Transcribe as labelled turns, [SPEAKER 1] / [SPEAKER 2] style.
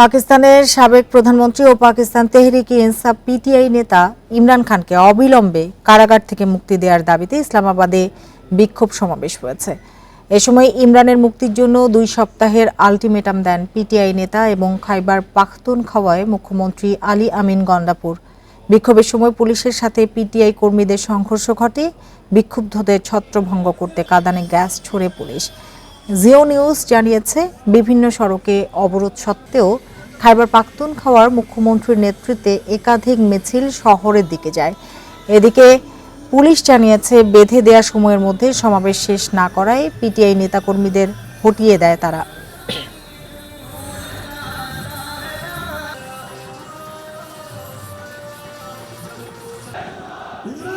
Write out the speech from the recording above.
[SPEAKER 1] পাকিস্তানের সাবেক প্রধানমন্ত্রী ও পাকিস্তান তেহরিক ইনসাফ পিটিআই নেতা ইমরান খানকে অবিলম্বে কারাগার থেকে মুক্তি দেওয়ার দাবিতে ইসলামাবাদে বিক্ষোভ সমাবেশ হয়েছে। এ সময় ইমরানের মুক্তির জন্য দুই সপ্তাহের আলটিমেটাম দেন পিটিআই নেতা এবং খাইবার পাখতুনখাওয়ায় মুখ্যমন্ত্রী আলী আমিন গন্ডাপুর। বিক্ষোভের সময় পুলিশের সাথে পিটিআই কর্মীদের সংঘর্ষ ঘটে। বিক্ষুব্ধদের ছত্রভঙ্গ করতে কাদানে গ্যাস ছড়ে পুলিশ। জিও নিউজ জানিয়েছে, বিভিন্ন সড়কে অবরোধ সত্ত্বেও খাইবার পাখতুনখাওয়ার মুখ্যমন্ত্রীর নেতৃত্বে একাধিক মিছিল শহরের দিকে যায় এদিকে পুলিশ জানিয়েছে, বেঁধে দেওয়া সময়ের মধ্যে সমাবেশ শেষ না করায় পিটিআই নেতাকর্মীদের হটিয়ে দেয় তারা No!